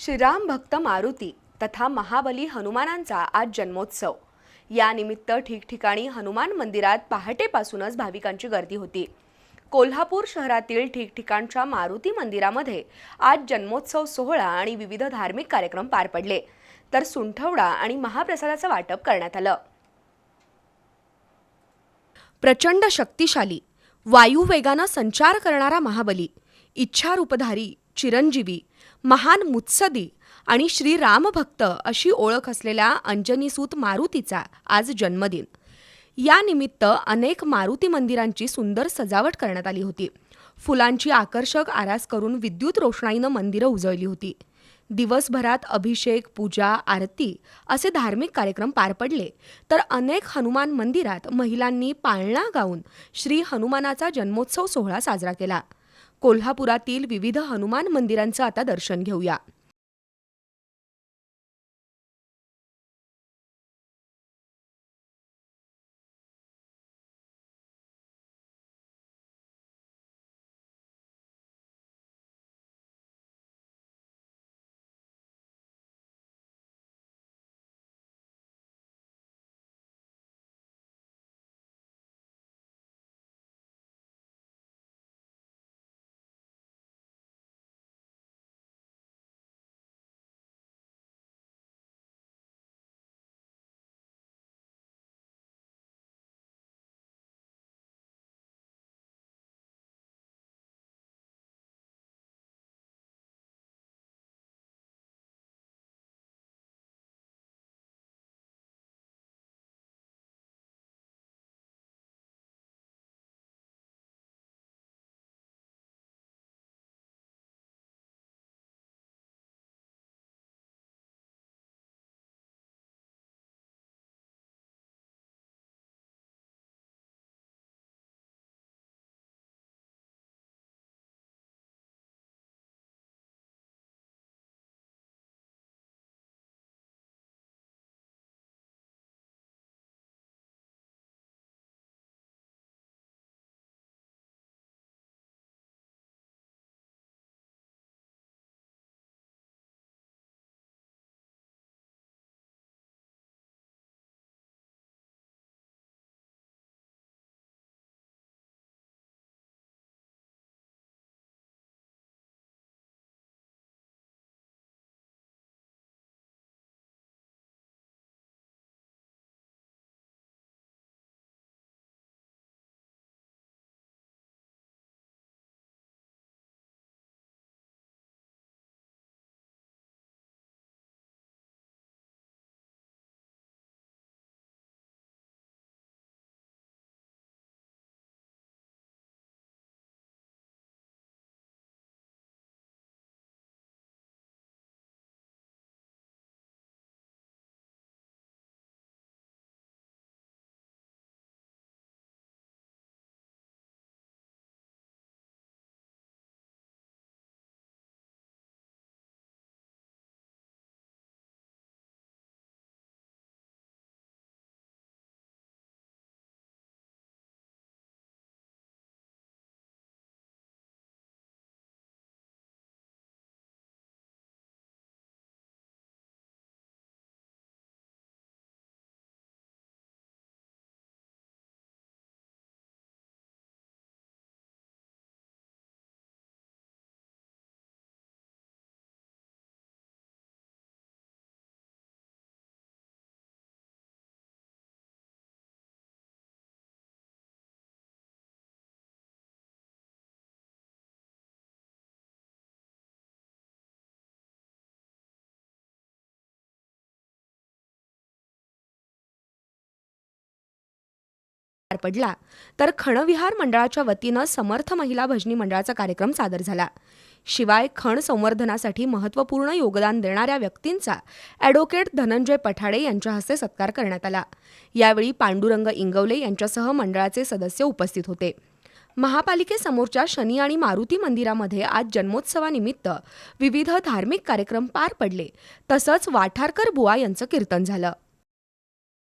श्रीराम भक्त मारुती तथा महाबली हनुमानांचा आज जन्मोत्सव. यानिमित्त ठिकठिकाणी हनुमान मंदिरात पहाटेपासूनच भाविकांची गर्दी होती. कोल्हापूर शहरातील ठिकठिकाणच्या मारुती मंदिरामध्ये आज जन्मोत्सव सोहळा आणि विविध धार्मिक कार्यक्रम पार पडले. तर सुंठवडा आणि महाप्रसादाचं वाटप करण्यात आलं. प्रचंड शक्तिशाली वायुवेगानं संचार करणारा महाबली इच्छारूपधारी चिरंजीवी महान मुत्सदी आणि श्री रामभक्त अशी ओळख असलेल्या अंजनीसूत मारुतीचा आज जन्मदिन. यानिमित्त अनेक मारुती मंदिरांची सुंदर सजावट करण्यात आली होती. फुलांची आकर्षक आरास करून विद्युत रोषणाईनं मंदिरं उजळली होती. दिवसभरात अभिषेक पूजा आरती असे धार्मिक कार्यक्रम पार पडले तर अनेक हनुमान मंदिरात महिलांनी पाळणा गाऊन श्री हनुमानाचा जन्मोत्सव सोहळा साजरा केला. कोल्हापुरातील विविध हनुमान मंदिरांचं आता दर्शन घेऊया. पार पडला. तर खणविहार मंडळाच्या वतीनं समर्थ महिला भजनी मंडळाचा कार्यक्रम सादर झाला. शिवाय खण संवर्धनासाठी महत्त्वपूर्ण योगदान देणाऱ्या व्यक्तींचा ॲडव्होकेट धनंजय पठाडे यांच्या हस्ते सत्कार करण्यात आला. यावेळी पांडुरंग इंगवले यांच्यासह मंडळाचे सदस्य उपस्थित होते. महापालिकेसमोरच्या शनी आणि मारुती मंदिरामध्ये आज जन्मोत्सवानिमित्त विविध धार्मिक कार्यक्रम पार पडले. तसंच वाठारकर बुवा यांचं कीर्तन झालं.